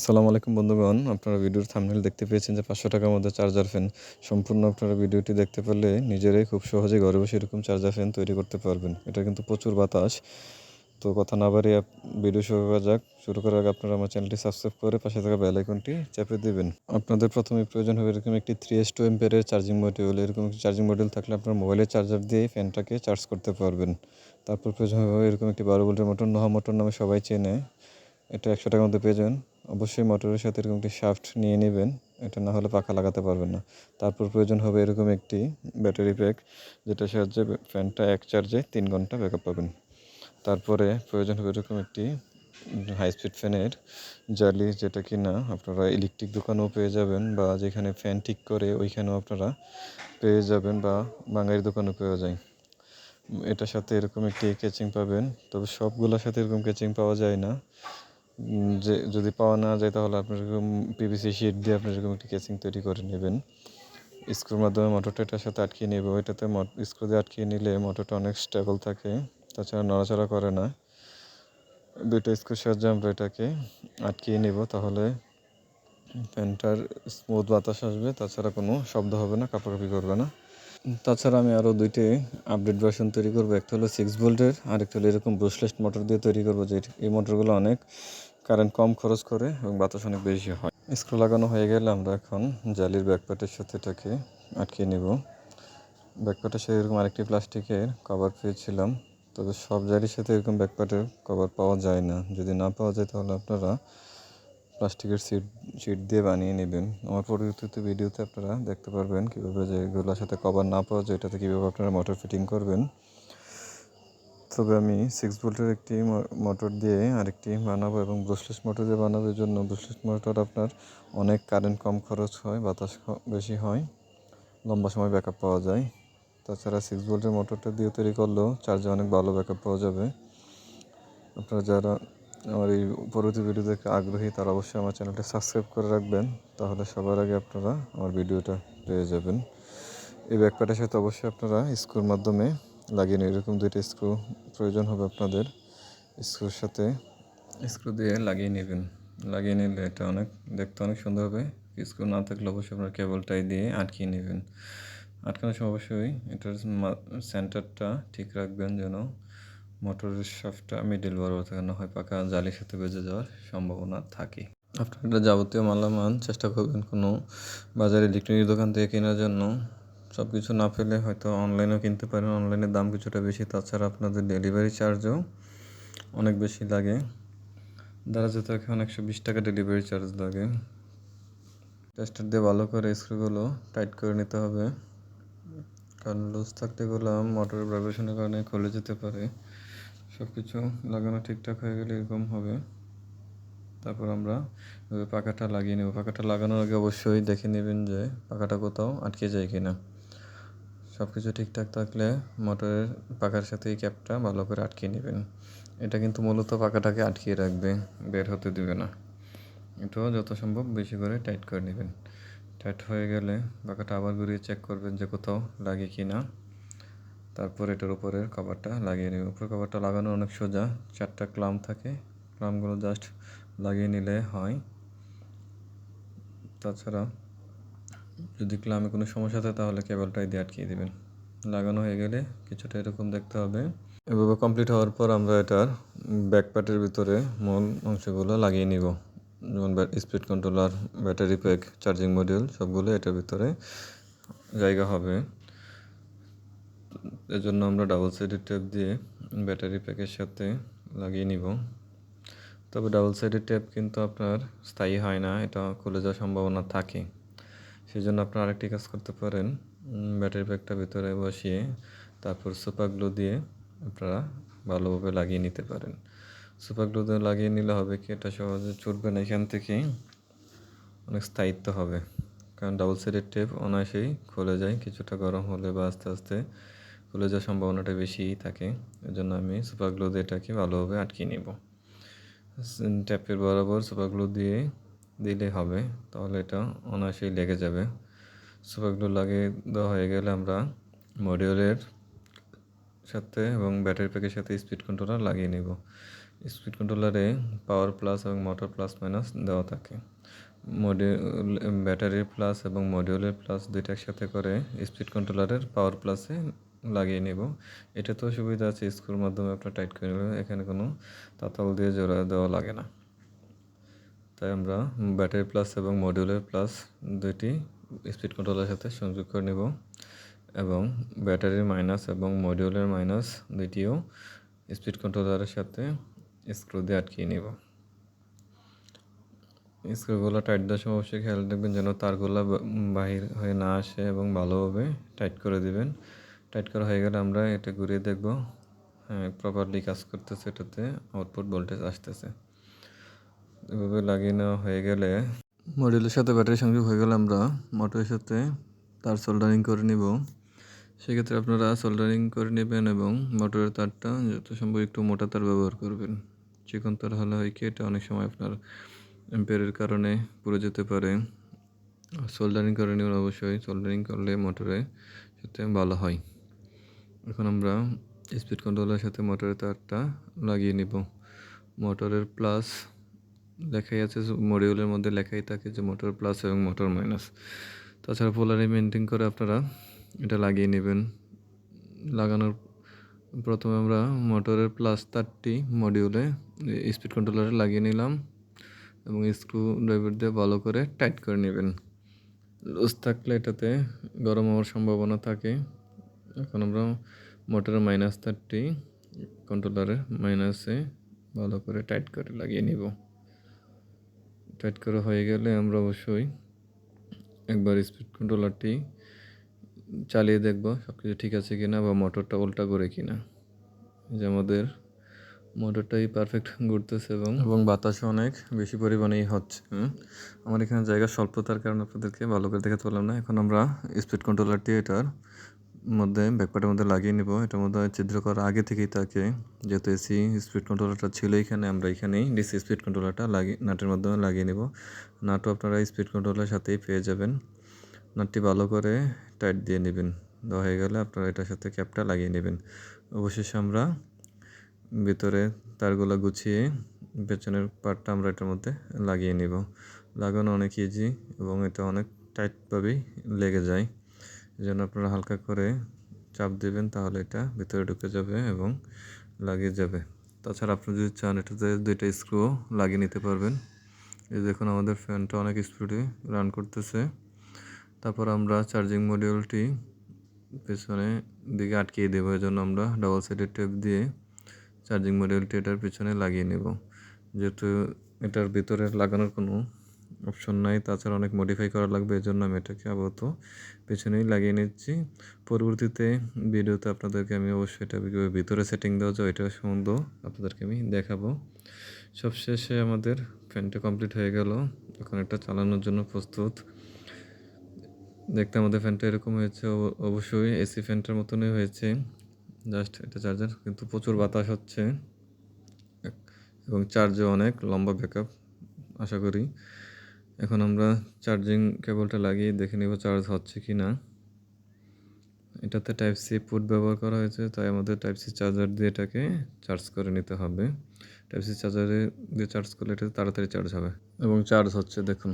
আসসালামু আলাইকুম বন্ধুগণ, আপনারা ভিডিওর থাম্বনেল দেখতে পেয়েছেন যে পাঁচশো টাকার মধ্যে চার্জার ফ্যান সম্পূর্ণ আপনারা ভিডিওটি দেখতে পারলে নিজেরাই খুব সহজে ঘরে বসে এরকম চার্জার ফ্যান তৈরি করতে পারবেন। এটা কিন্তু প্রচুর বাতাস। তো কথা না বাড়িয়ে ভিডিও শুরু করা যাক। শুরু করার আগে আপনারা আমার চ্যানেলটি সাবস্ক্রাইব করে পাশে থাকা বেল আইকনটি চেপে দেবেন। আপনাদের প্রথমে প্রয়োজন হবে এরকম একটি থ্রি এস টু এম্পেয়ারের চার্জিং মডিউল এরকম চার্জিং মডিউল থাকলে আপনার মোবাইলের চার্জার দিয়ে ফ্যানটাকে চার্জ করতে পারবেন। তারপর প্রয়োজন হবে এরকম একটি বারো ভোল্টের মোটর নহা মোটর নামে সবাই চেনে। এটা একশো টাকার মধ্যে পেয়ে যাবেন। অবশ্যই মোটরের সাথে এরকম একটি শাফট নিয়ে নেবেন। এটা না হলে পাখা লাগাতে পারবেন না। তারপর প্রয়োজন হবে এরকম একটি ব্যাটারি প্যাক যেটা সাহায্যে ফ্যানটা এক চার্জে তিন ঘণ্টা ব্যাকআপ পাবেন। তারপরে প্রয়োজন হবে এরকম একটি হাই স্পিড ফ্যানের জালি, যেটা কি না আপনারা ইলেকট্রিক দোকানেও পেয়ে যাবেন বা যেখানে ফ্যান ঠিক করে ওইখানেও আপনারা পেয়ে যাবেন বা বাঙালির দোকানেও পেয়ে যায়। এটার সাথে এরকম একটি কেচিং পাবেন। তবে সবগুলোর সাথে এরকম কেচিং পাওয়া যায় না। যে, যদি পাওয়া না যায় তাহলে আপনি এরকম পিভিসি শিট দিয়ে আপনি এরকম একটি কেচিং তৈরি করে নেবেন। স্ক্রুর মাধ্যমে মোটরটা এটার সাথে আটকিয়ে নেব এটাতে স্ক্রু দিয়ে আটকিয়ে নিলে মোটরটা অনেক স্টেবল থাকে, তাছাড়া নড়াচড়া করে না। দুইটা স্ক্রুর সাহায্যে আমরা এটাকে আটকিয়ে নেব তাহলে ফ্যানটার স্মুথ বাতাস আসবে, তাছাড়া কোনো শব্দ হবে না, কাঁপাকাঁপি করবে না। তাছাড়া আমি আরও দুইটি আপডেট ভার্সন তৈরি করব। একটা হলো সিক্স ভোল্টের আর একটা হলো এরকম ব্রুসলেস মোটর দিয়ে তৈরি করব, যে এই মোটরগুলো অনেক কারেন্ট কম খরচ করে এবং বাতাস অনেক বেশি হয়। স্ক্রু লাগানো হয়ে গেলে আমরা এখন জালির ব্যাকপ্যাটের সাথে এটাকে আটকে নিব। ব্যাকপ্যাটের সাথে এরকম আরেকটি প্লাস্টিকের কভার পেয়েছিলাম। তবে সব জালির সাথে এরকম ব্যাকপ্যাটের কভার পাওয়া যায় না। যদি না পাওয়া যায় তাহলে আপনারা প্লাস্টিকের সিট সিট দিয়ে বানিয়ে নেবেন। আমার পরবর্তীতে ভিডিওতে আপনারা দেখতে পারবেন কীভাবে যে এগুলোর সাথে কভার না পাওয়া যায়, এটাতে কীভাবে আপনারা মোটর ফিটিং করবেন। তবে আমি সিক্স ভোল্টের একটি মোটর দিয়ে আরেকটি বানাবো এবং ব্রুসলেস মোটর দিয়ে বানাবো। জন্য ব্রুসলেস মোটর আপনার অনেক কারেন্ট কম খরচ হয়, বাতাস বেশি হয়, লম্বা সময় ব্যাকআপ পাওয়া যায়। তাছাড়া সিক্স ভোল্টের মোটরটা দিয়ে তৈরি করলেও চার্জে অনেক ভালো ব্যাকআপ পাওয়া যাবে। আপনারা যারা আমার এই পরবর্তী ভিডিও দেখতে আগ্রহী, তারা অবশ্যই আমার চ্যানেলটা সাবস্ক্রাইব করে রাখবেন। তাহলে সবার আগে আপনারা আমার ভিডিওটা পেয়ে যাবেন। এই ব্যাকপ্যাটের সাথে অবশ্যই আপনারা স্ক্রুর মাধ্যমে লাগিয়ে নিন এরকম দুইটা স্ক্রু প্রয়োজন হবে আপনাদের। স্ক্রুর সাথে স্ক্রু দিয়ে লাগিয়ে নেবেন। লাগিয়ে নিলে এটা অনেক, দেখতে অনেক সুন্দর হবে। স্ক্রু না থাকলে অবশ্যই আপনার কেবলটাই দিয়ে আটকিয়ে নেবেন। আটকানোর সময় অবশ্যই এটার সেন্টারটা ঠিক রাখবেন যেন মোটরের শাফটটা মিডিল বরাবর থাকে না হয়, পাকা জালির সাথে বেজে যাওয়ার সম্ভাবনা থাকে। আপনার যাবতীয় মালামাল চেষ্টা করবেন কোনো বাজারে ইলেকট্রনিক দোকান থেকে কেনার জন্য। সব কিছু না পেলে হয়তো অনলাইনেও কিনতে পারেন। অনলাইনের দাম কিছুটা বেশি, তাছাড়া আপনাদের ডেলিভারি চার্জও অনেক বেশি লাগে। দ্বারা যেতে এখন একশো বিশ টাকা ডেলিভারি চার্জ লাগে। টেস্টার দিয়ে ভালো করে স্ক্রুগুলো টাইট করে নিতে হবে। কারণ লুজ থাকতে এগুলো মোটরের ভাইব্রেশনের কারণে খুলে যেতে পারে। সব কিছু লাগানো ঠিকঠাক হয়ে গেলে এরকম হবে। তারপর আমরা পাখাটা লাগিয়ে নেব। পাখাটা লাগানোর আগে অবশ্যই দেখে নেবেন যে পাখাটা কোথাও আটকে যায় কিনা। সব কিছু ঠিকঠাক থাকলে মোটরের পাখার সাথে এই ক্যাপটা ভালো করে আটকে নেবেন। এটা কিন্তু মূলত পাখাটাকে আটকিয়ে রাখবে, বের হতে দিবে না। এটাও যত সম্ভব বেশি করে টাইট করে নেবেন। টাইট হয়ে গেলে পাখাটা আবার ঘুরিয়ে চেক করবেন যে কোথাও লাগে কি না তারপর এটার উপরের কভারটা লাগিয়ে নেবেন। উপরের কভারটা লাগানো অনেক সোজা, চারটা ক্লাম থাকে। ক্লামগুলো জাস্ট লাগিয়ে নিলে হয়। তাছাড়া যদি ক্লামে কোনো সমস্যা থাকে, তাহলে কেবলটাই দিয়ে আটকিয়ে দেবেন। লাগানো হয়ে গেলে কিছুটা এরকম দেখতে হবে। এভাবে কমপ্লিট হওয়ার পর আমরা এটার ব্যাকপ্যাটের ভিতরে মূল অংশগুলো লাগিয়ে নিব। যেমন speed controller battery pack charging module সবগুলো এটার ভিতরে জায়গা হবে। এর জন্য আমরা ডাবল সাইডের টেপ দিয়ে ব্যাটারি প্যাকের সাথে লাগিয়ে নিব। তবে ডাবল সাইডের টেপ কিন্তু আপনার স্থায়ী হয় না, এটা খুলে যাওয়ার সম্ভাবনা থাকে। সেই জন্য আপনারা আরেকটি কাজ করতে পারেন। ব্যাটারি প্যাকটা ভিতরে বসিয়ে তারপর সুপার গ্লু দিয়ে আপনারা ভালোভাবে লাগিয়ে নিতে পারেন। সুপার গ্লু দিয়ে লাগিয়ে নিলে হবে কি, এটা সহজে ছুটবে না, এখান থেকে অনেক স্থায়িত্ব হবে। কারণ ডাবল সাইডের টেপ অনায়াসেই খুলে যায়, কিছুটা গরম হলে বা আস্তে আস্তে খুলে যাওয়ার সম্ভাবনাটা বেশিই থাকে। এর জন্য আমি সুপার গ্লু দিয়ে এটাকে ভালোভাবে আটকে নেব। ট্যাপের বরাবর সুপার গ্লু দিয়ে দিলে হবে, তাহলে এটা অনায়াসেই লেগে যাবে। সুপার গ্লু লাগিয়ে দেওয়া হয়ে গেলে আমরা মডিউলের সাথে এবং ব্যাটারি প্যাকের সাথে স্পিড কন্ট্রোলার লাগিয়ে নেব। স্পিড কন্ট্রোলারে পাওয়ার প্লাস এবং মোটর প্লাস মাইনাস দেওয়া থাকে। মডিউল ব্যাটারির প্লাস এবং মডিউলের প্লাস দুইটা একসাথে করে স্পিড কন্ট্রোলারের পাওয়ার প্লাসে লাগিয়ে নেব। এটা তো সুবিধা আছে, স্ক্রুর মাধ্যমে আপনার টাইট করে নেবেন, এখানে কোনো তাতাল দিয়ে জোড়া দেওয়া লাগে না। তাই আমরা ব্যাটারি প্লাস এবং মডিউলের প্লাস দুইটি স্পিড কন্ট্রোলের সাথে সংযোগ করে নেব এবং ব্যাটারির মাইনাস এবং মডিউলের মাইনাস দুইটিও স্পিড কন্ট্রোলারের সাথে স্ক্রু দিয়ে আটকিয়ে নেব। স্ক্রুগুলো টাইট দেওয়ার সময় অবশ্যই খেয়াল রাখবেন যেন তারগুলো বাহির হয়ে না আসে এবং ভালোভাবে টাইট করে দিবেন। টাইট করা হয়ে গেলে আমরা এটা ঘুরিয়ে দেখব হ্যাঁ প্রপারলি কাজ করতেছে এটাতে আউটপুট ভোল্টেজ আসতেছে। এভাবে লাগিয়ে নেওয়া হয়ে গেলে মডিউলের সাথে ব্যাটারি সংযোগ হয়ে গেলে আমরা মোটরের সাথে তার সোল্ডারিং করে নিব। সেক্ষেত্রে আপনারা সোল্ডারিং করে নেবেন এবং মোটরের তারটা যত সম্ভব একটু মোটা তার ব্যবহার করবেন। চিকন তার হলে হয় কি, এটা অনেক সময় আপনার এম্পেয়ারের কারণে পুড়ে যেতে পারে। সোল্ডারিং করে নেবেন অবশ্যই সোল্ডারিং করলে মোটরে সাথে ভালো হয়। এখন আমরা স্পিড কন্ট্রোলের সাথে মোটরের তারটা লাগিয়ে নিব। মোটরের প্লাস লেখাই আছে মডিউলের মধ্যে লেখাই থাকে যে মোটর প্লাস এবং মোটর মাইনাস। তাছাড়া পোলারি মেনটেন করে আপনারা এটা লাগিয়ে নেবেন। লাগানোর প্রথমে আমরা মোটরের প্লাস তারটি মডিউলে স্পিড কন্ট্রোলারে লাগিয়ে নিলাম এবং স্ক্রু ড্রাইভার দিয়ে ভালো করে টাইট করে নেবেন। লুজ থাকলে এটাতে গরম হওয়ার সম্ভাবনা থাকে। এখন আমরা মোটরের মাইনাস তারটি কন্ট্রোলারের মাইনাসে ভালো করে টাইট করে লাগিয়ে নিব। টাইট করা হয়ে গেলে আমরা অবশ্যই একবার স্পিড কন্ট্রোলারটি চালিয়ে দেখব সব কিছু ঠিক আছে কি না বা মোটরটা উল্টা করে কি না যে আমাদের মোটরটাই পারফেক্ট ঘুরতেছে এবং এবং বাতাসও অনেক বেশি পরিমাণেই হচ্ছে আমার এখানে জায়গা স্বল্পতার কারণে আপনাদেরকে ভালো করে দেখাতে পারলাম না। এখন আমরা স্পিড কন্ট্রোলারটি এটার মধ্যে ব্যাকপার্টের মধ্যে লাগিয়ে নিব। এটার মধ্যে ছিদ্র করার আগে থেকেই তাকে, যেহেতু এসি স্পিড কন্ট্রোলারটা ছিল এখানে, আমরা এখানেই ডিসি স্পিড কন্ট্রোলারটা লাগিয়ে, নাটের মাধ্যমে লাগিয়ে নিব। নাটও আপনারা স্পিড কন্ট্রোলারের সাথেই পেয়ে যাবেন। নাটটি ভালো করে টাইট দিয়ে নেবেন। দেওয়া হয়ে গেলে আপনারা এটার সাথে ক্যাপটা লাগিয়ে নেবেন। অবশেষে আমরা ভিতরে তারগুলো গুছিয়ে পেছনের পার্টটা আমরা এটার মধ্যে লাগিয়ে নেব। লাগানো অনেক ইজি এবং এটা অনেক টাইটভাবেই লেগে যায়। জন্য আপনারা হালকা করে চাপ দেবেন, তাহলে এটা ভিতরে ঢুকে যাবে এবং লাগিয়ে যাবে। তাছাড়া আপনি যদি চান এটাতে দুইটা স্ক্রুও লাগিয়ে নিতে পারবেন। এই দেখুন, আমাদের ফ্যানটা অনেক স্পিডে রান করতেছে। তারপর আমরা চার্জিং মডিউলটি পেছনে দিকে আটকিয়ে দেবো এই জন্য আমরা ডাবল সাইডের টেপ দিয়ে চার্জিং মডিউলটি এটার পিছনে লাগিয়ে নেব। যেহেতু এটার ভিতরে লাগানোর কোনো অপশন নাই। তাছাড়া অনেক মডিফাই করা লাগবে এই জন্য আমি এটাকে আপাতত পেছনেই লাগিয়ে নিচ্ছি। পরবর্তীতে ভিডিওতে আপনাদেরকে আমি অবশ্যই এটা ভিতরে সেটিং দেওয়া যায় এটা সম্বন্ধেও আপনাদেরকে আমি দেখাবো। সবশেষে আমাদের ফ্যানটা কমপ্লিট হয়ে গেল। এখন এটা চালানোর জন্য প্রস্তুত। দেখতে আমাদের ফ্যানটা এরকম হয়েছে, অব- অবশ্যই এসি ফ্যানটার মতনই হয়েছে। জাস্ট এটা চার্জার কিন্তু প্রচুর বাতাস হচ্ছে। এবং চার্জও অনেক, লম্বা ব্যাকআপ আশা করি। এখন আমরা চার্জিং কেবলটা লাগিয়ে দেখে নেব চার্জ হচ্ছে কি না এটাতে টাইপ সি পুট ব্যবহার করা হয়েছে, তাই আমাদের টাইপ সি চার্জার দিয়ে এটাকে চার্জ করে নিতে হবে। টাইপ সি চার্জারে দিয়ে চার্জ করলে এটা তাড়াতাড়ি চার্জ হবে। এবং চার্জ হচ্ছে, দেখুন।